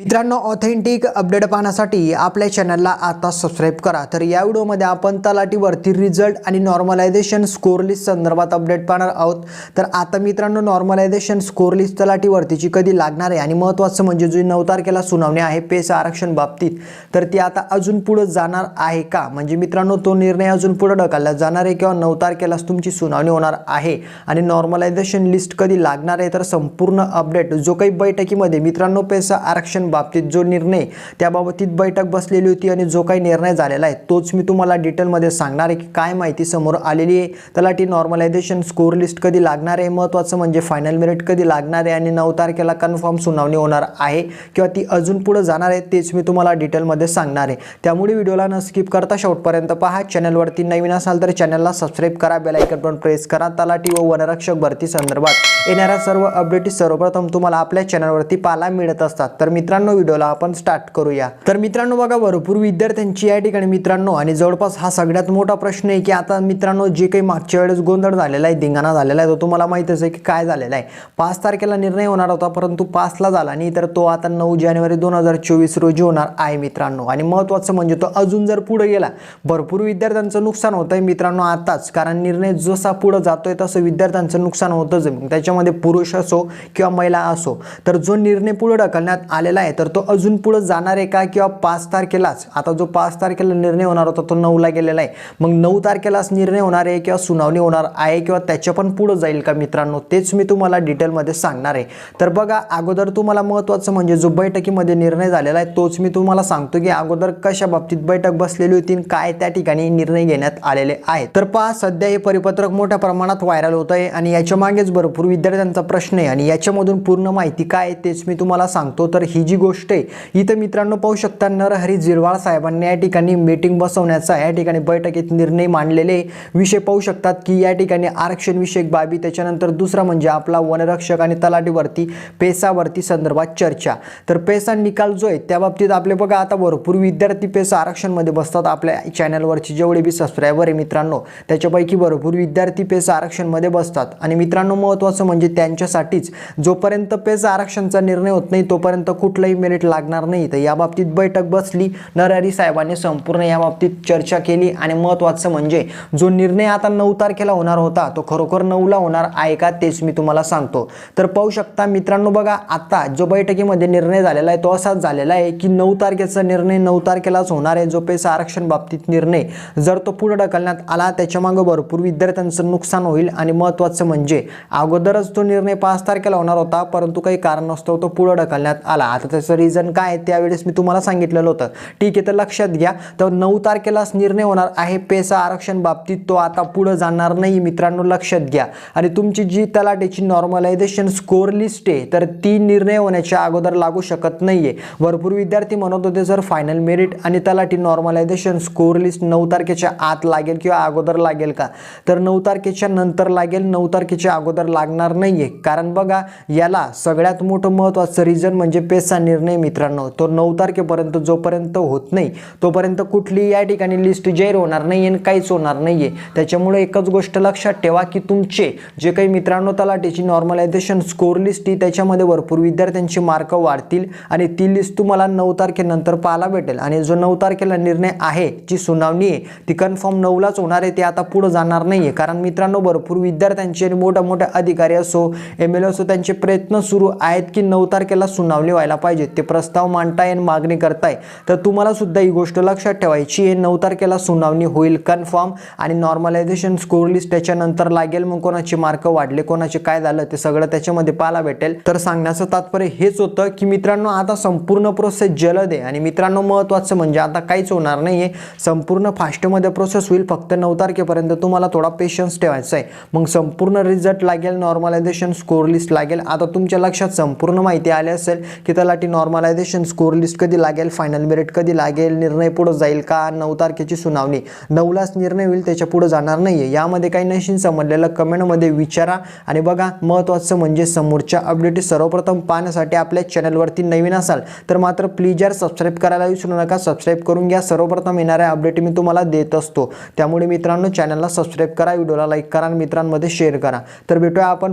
मित्रांनो authentic update पाहण्यासाठी आपल्या चॅनलला आता सबस्क्राईब करा. तर या व्हिडिओमध्ये आपण तलाटीवरती रिझल्ट आणि नॉर्मलायझेशन स्कोर लिस्ट संदर्भात अपडेट पाहणार आहोत. तर आता मित्रांनो नॉर्मलायझेशन स्कोर लिस्ट तलाटीवरतीची कधी लागणार आहे? आणि महत्त्वाचं म्हणजे जी नऊ तारखेला सुनावणी आहे पेस आरक्षण बाबतीत तर ती आता अजून पुढं जाणार आहे का? म्हणजे मित्रांनो तो निर्णय अजून पुढं ढकलला जाणार आहे किंवा नऊ तारखेलाच तुमची सुनावणी होणार आहे? आणि नॉर्मलायझेशन लिस्ट कधी लागणार आहे? तर संपूर्ण अपडेट जो काही बैठकीमध्ये मित्रांनो पेसा आरक्षण बाबतीत जो निर्णय त्याबाबतीत बैठक बसलेली होती आणि जो काही निर्णय झालेला आहे तोच मी तुम्हाला डिटेलमध्ये सांगणार आहे की काय माहिती समोर आलेली आहे. तलाठी नॉर्मलायझेशन स्कोर लिस्ट कधी लागणार आहे? महत्त्वाचं म्हणजे फायनल मेरिट कधी लागणार आहे? आणि नऊ तारखेला कन्फर्म सुनावणी होणार आहे किंवा ती अजून पुढे जाणार आहे तेच मी तुम्हाला डिटेलमध्ये सांगणार आहे. त्यामुळे व्हिडिओला न स्किप करता शेवटपर्यंत पहा. चॅनलवरती नवीन असाल तर चॅनलला सबस्क्राईब करा. बेलायकन पण प्रेस करा. तलाठी व वनरक्षक भरती संदर्भात येणाऱ्या सर्व अपडेट सर्वप्रथम तुम्हाला आपल्या चॅनलवरती पाहायला मिळत असतात. तर मित्रांनो व्हिडिओला आपण स्टार्ट करूया. तर मित्रांनो बघा भरपूर विद्यार्थ्यांची या ठिकाणी मित्रांनो आणि जवळपास हा सगळ्यात मोठा प्रश्न आहे की आता मित्रांनो जे काही मागच्या वेळेस गोंधळ झालेला आहे धिंगाणा झालेला आहे तो तुम्हाला माहितच आहे की काय झालेला आहे. पाच तारखेला निर्णय होणार होता परंतु पाचला झाला नाही तर तो आता नऊ जानेवारी दोन हजार चोवीस रोजी होणार आहे मित्रांनो. आणि महत्त्वाचं म्हणजे तो अजून जर पुढे गेला भरपूर विद्यार्थ्यांचं नुकसान होतं आहे मित्रांनो आताच कारण निर्णय जसा पुढं जातोय तसं विद्यार्थ्यांचं नुकसान होतंच त्याच्या त्याच्यामध्ये पुरुष असो किंवा महिला असो तर जो निर्णय पुढे ढकलण्यात आलेला आहे तर तो अजून पुढे जाणार आहे का किंवा पाच तारखेलाच? आता जो पाच तारखेला निर्णय होणार होता तो नऊला गेलेला आहे. मग नऊ तारखेलाच निर्णय होणार आहे किंवा सुनावणी होणार आहे किंवा त्याच्या पण पुढं जाईल का मित्रांनो? तेच मी तुम्हाला डिटेलमध्ये सांगणार आहे. तर बघा अगोदर तुम्हाला महत्त्वाचं म्हणजे जो बैठकीमध्ये निर्णय झालेला आहे तोच मी तुम्हाला सांगतो की अगोदर कशा बाबतीत बैठक बसलेली होती आणि काय त्या ठिकाणी निर्णय घेण्यात आलेले आहेत. तर पहा सध्या हे परिपत्रक मोठ्या प्रमाणात व्हायरल होत आहे आणि याच्या मागेच भरपूर विद्यार्थ्यांचा प्रश्न आहे आणि याच्यामधून पूर्ण माहिती काय आहे तेच मी तुम्हाला सांगतो. तर ही जी गोष्ट आहे इथं मित्रांनो पाहू शकता नरहरी जिरवाळ साहेबांनी या ठिकाणी मीटिंग बसवण्याचा या ठिकाणी बैठकीत निर्णय मांडलेले विषय पाहू शकतात की या ठिकाणी आरक्षण विषयक बाबी त्याच्यानंतर दुसरा म्हणजे आपला वनरक्षक आणि तलाटीवरती पेसावरती संदर्भात चर्चा. तर पेसा निकाल जो आहे त्या बाबतीत आपले बघा आता भरपूर विद्यार्थी पेसा आरक्षणमध्ये बसतात. आपल्या चॅनलवरचे जेवढे बी सबस्क्रायबर आहे मित्रांनो त्याच्यापैकी भरपूर विद्यार्थी पेसा आरक्षणमध्ये बसतात. आणि मित्रांनो महत्त्वाचं म्हणजे त्यांच्यासाठीच. जोपर्यंत पेज आरक्षणचा निर्णय होत नाही तोपर्यंत कुठलंही मेरिट लागणार नाही. तर याबाबतीत बैठक बसली. नरहरी साहेबांनी संपूर्ण या बाबतीत चर्चा केली. आणि महत्त्वाचं म्हणजे जो निर्णय आता नऊ तारखेला होणार होता तो खरोखर नऊला होणार आहे का तेच मी तुम्हाला सांगतो. तर पाहू शकता मित्रांनो बघा आता जो बैठकीमध्ये निर्णय झालेला आहे तो असाच झालेला आहे की नऊ तारखेचा निर्णय नऊ तारखेलाच होणार आहे. जो पैसा आरक्षण बाबतीत निर्णय जर तो पुढे ढकलण्यात आला त्याच्यामागं भरपूर विद्यार्थ्यांचं नुकसान होईल. आणि महत्त्वाचं म्हणजे अगोदर खरंच तो निर्णय पाच तारखेला होणार होता परंतु काही कारण नसतो तो पुढं ढकलण्यात आला. आता त्याचं रिझन काय आहे त्यावेळेस मी तुम्हाला सांगितलेलं होतं. ठीक आहे तर लक्षात घ्या. तर नऊ तारखेलाच निर्णय होणार आहे. पेसा आरक्षण बाबतीत तो आता पुढं जाणार नाही. मित्रांनो लक्षात घ्या. आणि तुमची जी तलाटेची नॉर्मलायझेशन स्कोर लिस्ट आहे तर ती निर्णय होण्याच्या अगोदर लागू शकत नाही आहे भरपूर विद्यार्थी म्हणत होते जर फायनल मेरिट आणि तलाठी नॉर्मलायझेशन स्कोर लिस्ट नऊ तारखेच्या आत लागेल किंवा अगोदर लागेल का? तर नऊ तारखेच्या नंतर लागेल नऊ तारखेच्या अगोदर लागणार नाही आहे कारण बघा याला सगळ्यात मोठं महत्त्वाचं रिझन म्हणजे पेसा निर्णय मित्रांनो. तो नऊ तारखेपर्यंत जोपर्यंत होत नाही तोपर्यंत कुठली या ठिकाणी लिस्ट जाहीर होणार नाही आणि काहीच होणार नाही आहे त्याच्यामुळे एकच गोष्ट लक्षात ठेवा की तुमचे जे काही मित्रांनो तलाठीची नॉर्मलायझेशन स्कोर लिस्ट ही त्याच्यामध्ये भरपूर विद्यार्थ्यांची मार्क वाढतील आणि ती लिस्ट तुम्हाला नऊ तारखेनंतर पाहायला भेटेल. आणि जो नऊ तारखेला निर्णय आहे जी सुनावणी आहे ती कन्फर्म नऊलाच होणार आहे ते आता पुढं जाणार नाही आहे कारण मित्रांनो भरपूर विद्यार्थ्यांचे आणि मोठ्या मोठ्या अधिकारी असो एम एल ए असो त्यांचे प्रयत्न सुरू आहेत की नऊ तारखेला सुनावणी व्हायला पाहिजे. ते प्रस्ताव मांडताय आणि मागणी करताय. तर तुम्हाला सुद्धा ही गोष्ट लक्षात ठेवायची आहे. नऊ तारखेला सुनावणी होईल कन्फर्म. आणि नॉर्मलायझेशन स्कोर लिस्ट त्याच्यानंतर लागेल. मग कोणाचे मार्क वाढले कोणाचे काय झालं ते सगळं त्याच्यामध्ये पाहायला भेटेल. तर सांगण्याचं तात्पर्य हेच होतं की मित्रांनो आता संपूर्ण प्रोसेस जलद आहे. आणि मित्रांनो महत्त्वाचं म्हणजे आता काहीच होणार नाही आहे संपूर्ण फास्टमध्ये प्रोसेस होईल. फक्त नऊ तारखेपर्यंत तुम्हाला थोडा पेशन्स ठेवायचा आहे. मग संपूर्ण रिझल्ट लागेल नॉर्मल नॉर्मलायझेशन स्कोर लिस्ट लागेल. आता तुमच्या लक्षात संपूर्ण माहिती आली असेल की तलाठी नॉर्मलायझेशन स्कोर लिस्ट कधी लागेल फायनल मेरिट कधी लागेल निर्णय पुढं जाईल का नऊ तारखेची सुनावणी. नऊलाच निर्णय होईल त्याच्या पुढं जाणार नाही आहे यामध्ये काही नशीन समजलेलं कमेंटमध्ये विचारा आणि बघा महत्त्वाचं म्हणजे समोरच्या अपडेट सर्वप्रथम पाहण्यासाठी आपल्या चॅनलवरती नवीन असाल तर मात्र प्लीज यार सबस्क्राईब करायला विसरू नका. सबस्क्राईब करून घ्या. सर्वप्रथम येणाऱ्या अपडेट मी तुम्हाला देत असतो. त्यामुळे मित्रांनो चॅनलला सबस्क्राईब करा व्हिडिओला लाईक करा आणि मित्रांमध्ये शेअर करा. तर भेटूया आपण